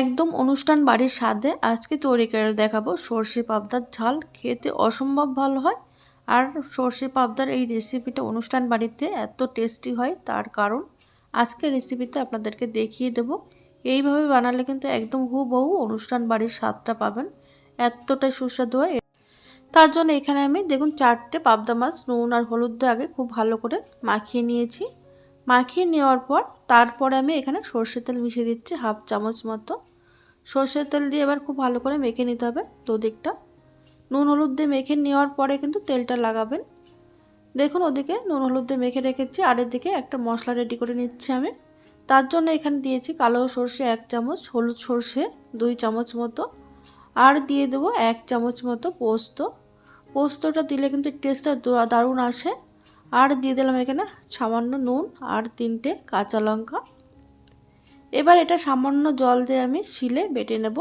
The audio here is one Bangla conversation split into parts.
একদম অনুষ্ঠান বাড়ির স্বাদে আজকে তৈরি করে দেখাবো সর্ষে পাবদার ঝাল। খেতে অসম্ভব ভালো হয়। আর সর্ষে পাবদার এই রেসিপিটা অনুষ্ঠান বাড়িতে এত টেস্টি হয়, তার কারণ আজকে রেসিপিতে আপনাদেরকে দেখিয়ে দেব। এইভাবে বানালে কিন্তু একদম হুবহু অনুষ্ঠান বাড়ির স্বাদটা পাবেন। এতটাই সুস্বাদু হয়। তার জন্য এখানে আমি দেখুন চারটে পাবদা মাছ, নুন আর হলুদ দিয়ে আগে খুব ভালো করে মাখিয়ে নিয়েছি। মাখিয়ে নেওয়ার পর, তারপরে আমি এখানে সর্ষের তেল মিশিয়ে দিচ্ছি হাফ চামচ মতো। সর্ষের তেল দিয়ে এবার খুব ভালো করে মেখে নিতে হবে দুদিকটা। নুন হলুদ দিয়ে মেখে নেওয়ার পরে কিন্তু তেলটা লাগাবেন। দেখুন ওদিকে নুন হলুদ দিয়ে মেখে রেখেছি, আর এদিকে একটা মশলা রেডি করে নিচ্ছি আমি। তার জন্য এখানে দিয়েছি কালো সর্ষে এক চামচ, হলুদ সর্ষে দুই চামচ মতো, আর দিয়ে দেবো এক চামচ মতো পোস্ত। পোস্তটা দিলে কিন্তু টেস্টটা দারুণ আসে। আর দিয়ে দিলাম এখানে সামান্য নুন আর তিনটে কাঁচা লঙ্কা। এবার এটা সামান্য জল দিয়ে আমি শিলে বেটে নেব।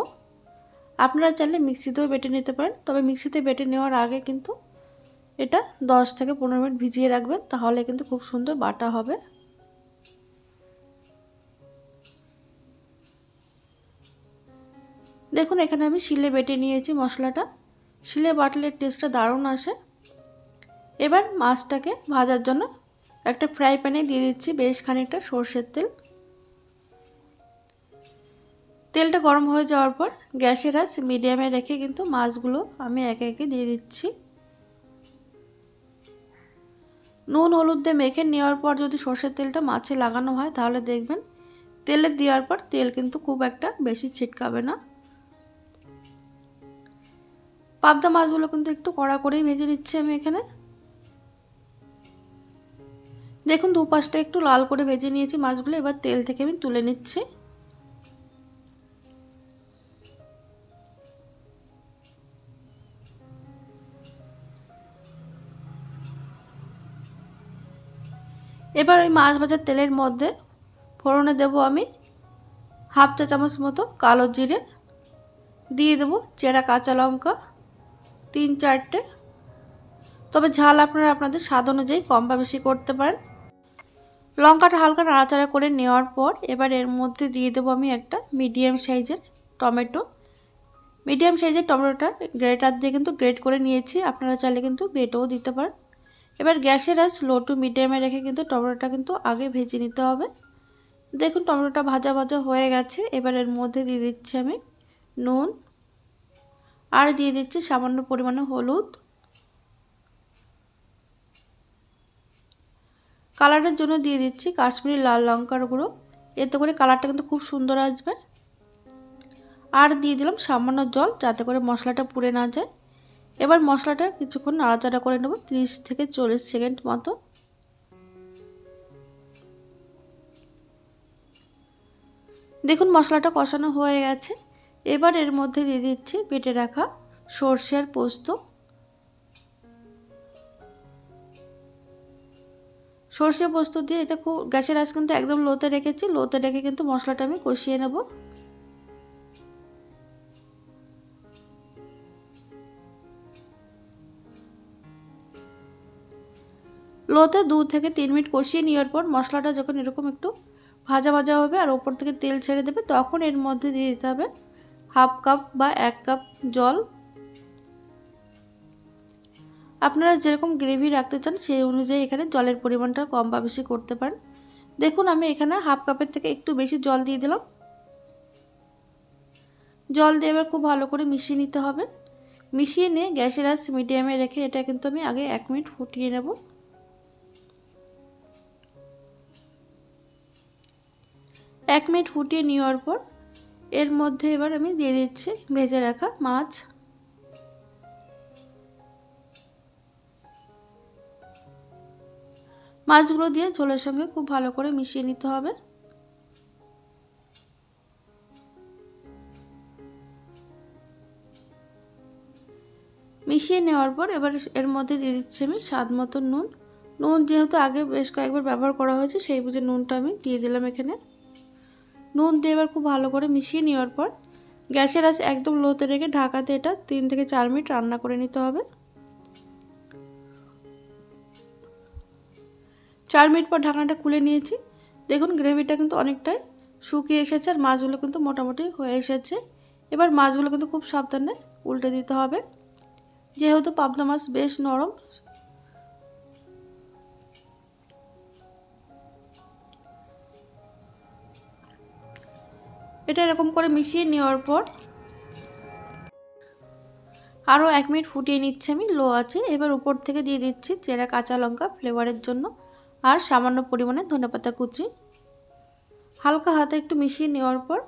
আপনারা চাইলে মিক্সিতেও বেটে নিতে পারেন, তবে মিক্সিতে বেটে নেওয়ার আগে কিন্তু এটা 10 থেকে পনেরো মিনিট ভিজিয়ে রাখবেন, তাহলে কিন্তু খুব সুন্দর বাটা হবে। দেখুন, এখানে আমি শিলে বেটে নিয়েছি মশলাটা। শিলে বাটলে টেস্টটা দারুণ আসে। এবার মাছটাকে ভাজার জন্য একটা ফ্রাই প্যানে দিয়ে দিচ্ছি বেশ খানিকটা সর্ষের তেল। তেলটা গরম হয়ে যাওয়ার পর গ্যাসের আঁচ মিডিয়ামে রেখে কিন্তু মাছগুলো আমি একে একে দিয়ে দিচ্ছি। নুন, হলুদ দিয়ে মেখে নেওয়ার পর যদি সর্ষের তেলটা মাছে লাগানো হয় তাহলে দেখবেন তেলে দেওয়ার পর তেল কিন্তু খুব একটা বেশি ছিটকাবে না। পাবদা মাছগুলো কিন্তু একটু কড়া করেই ভেজে নিচ্ছি আমি এখানে। দেখুন দুপাশটা একটু লাল করে ভেজে নিয়েছি মাছগুলো, এবার তেল থেকে আমি তুলে নিচ্ছি। এবার ওই মাছ ভাজার তেলের মধ্যে ফোড়নে দেব আমি হাফ চা চামচ মতো কালো জিরে, দিয়ে দেবো চেরা কাঁচা লঙ্কা তিন চারটে। তবে ঝাল আপনারা আপনাদের স্বাদ অনুযায়ী কম বা বেশি করতে পারেন। লঙ্কাটা হালকা নাড়াচাড়া করে নেওয়ার পর এবার এর মধ্যে দিয়ে দেবো আমি একটা মিডিয়াম সাইজের টমেটো। মিডিয়াম সাইজের টমেটোটা গ্রেটার দিয়ে কিন্তু গ্রেট করে নিয়েছি, আপনারা চাইলে কিন্তু বেটেও দিতে পারেন। এবার গ্যাসের আজ লো টু মিডিয়ামে রেখে কিন্তু টমেটোটা কিন্তু আগে ভেজে নিতে হবে। দেখুন, টমেটোটা ভাজা ভাজা হয়ে গেছে। এবার এর মধ্যে দিয়ে দিচ্ছি আমি নুন আর দিয়ে দিচ্ছি সামান্য পরিমাণে হলুদ। কালারের জন্য দিয়ে দিচ্ছি কাশ্মীরি লাল লঙ্কার গুঁড়ো। এতে করে কালারটা কিন্তু খুব সুন্দর আসবে। আর দিয়ে দিলাম সামান্য জল যাতে করে মশলাটা পুড়ে না যায়। এবার মশলাটা কিছুক্ষণ নাড়াচাড়া করে নেব, ত্রিশ থেকে চল্লিশ সেকেন্ড মতো। দেখুন মশলাটা কষানো হয়ে গেছে। এবার এর মধ্যে দিয়ে দিচ্ছি পেটে রাখা সর্ষের পোস্ত। সর্ষে পোস্ত দিয়ে এটা খুব, গ্যাসের আঁচ কিন্তু একদম লোতে রেখেছি, লোতে রেখে কিন্তু মশলাটা আমি কষিয়ে নেব। লোতে দু থেকে তিন মিনিট কষিয়ে নেওয়ার পর মশলাটা যখন এরকম একটু ভাজা ভাজা হবে আর ওপর থেকে তেল ছেড়ে দেবে, তখন এর মধ্যে দিয়ে দিতে হবে হাফ কাপ বা এক কাপ জল। আপনারা যেরকম গ্রেভি রাখতে চান সেই অনুযায়ী এখানে জলের পরিমাণটা কম বা বেশি করতে পারেন। দেখুন, আমি এখানে হাফ কাপের থেকে একটু বেশি জল দিয়ে দিলাম। জল দিয়ে এবার খুব ভালো করে মিশিয়ে নিতে হবে। মিশিয়ে নিয়ে গ্যাসের আঁচ মিডিয়ামে রেখে এটা কিন্তু আমি আগে এক মিনিট ফুটিয়ে নেব। এক মিনিট ফুটিয়ে নেওয়ার পর এর মধ্যে এবার আমি দিয়ে দিচ্ছি ভেজে রাখা মাছ। মাছগুলো দিয়ে ঝোলের সঙ্গে খুব ভালো করে মিশিয়ে নিতে হবে। মিশিয়ে নেওয়ার পর এবার এর মধ্যে দিয়ে দিচ্ছি আমি স্বাদ মতো নুন। নুন যেহেতু আগে বেশ কয়েকবার ব্যবহার করা হয়েছে, সেই বুঝে নুনটা আমি দিয়ে দিলাম এখানে। নুন দিয়ে এবার খুব ভালো করে মিশিয়ে নেওয়ার পর গ্যাসের আঁচ একদম লোতে রেখে ঢাকাতে এটা তিন থেকে চার মিনিট রান্না করে নিতে হবে। চার মিনিট পর ঢাকনাটা খুলে নিয়েছি। দেখুন গ্রেভিটা কিন্তু অনেকটাই শুকিয়ে এসেছে আর মাছগুলো কিন্তু মোটামুটি হয়ে এসেছে। এবার মাছগুলো কিন্তু খুব সাবধানে উল্টে দিতে হবে। যেহেতু পাবদা মাছ বেশ নরম এটা এরকম করে মিশিয়ে নেওয়ার পর আরও এক মিনিট ফুটিয়ে নিচ্ছি আমি, লো আছে এবার উপর থেকে দিয়ে দিচ্ছি চেরা কাঁচা লঙ্কা ফ্লেভারের জন্য আর সামান্য পরিমাণে ধনেপাতা কুচি। হালকা হাতে একটু মিশিয়ে নেওয়ার পর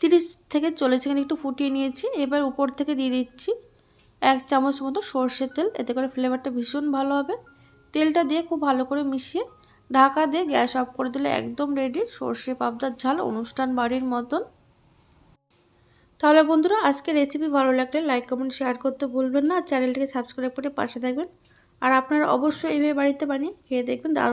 তিরিশ থেকে চল্লিশ সেকেন্ড একটু ফুটিয়ে নিয়েছি। এবার উপর থেকে দিয়ে দিচ্ছি এক চামচ মতো সর্ষের তেল, এতে করে ফ্লেভারটা ভীষণ ভালো হবে। তেলটা দিয়ে খুব ভালো করে মিশিয়ে ঢাকা দিয়ে গ্যাস অফ করে দিলে একদম রেডি সর্ষে, পাবদার ঝাল, অনুষ্ঠান বাড়ির মতন। তাহলে বন্ধুরা আজকে রেসিপি ভালো লাগলে লাইক কমেন্ট শেয়ার করতে ভুলবেন না। চ্যানেলটিকে সাবস্ক্রাইব করে পাশে থাকবেন। আর আপনারা অবশ্যই এইভাবে বাড়িতে বানিয়ে খেয়ে দেখবেন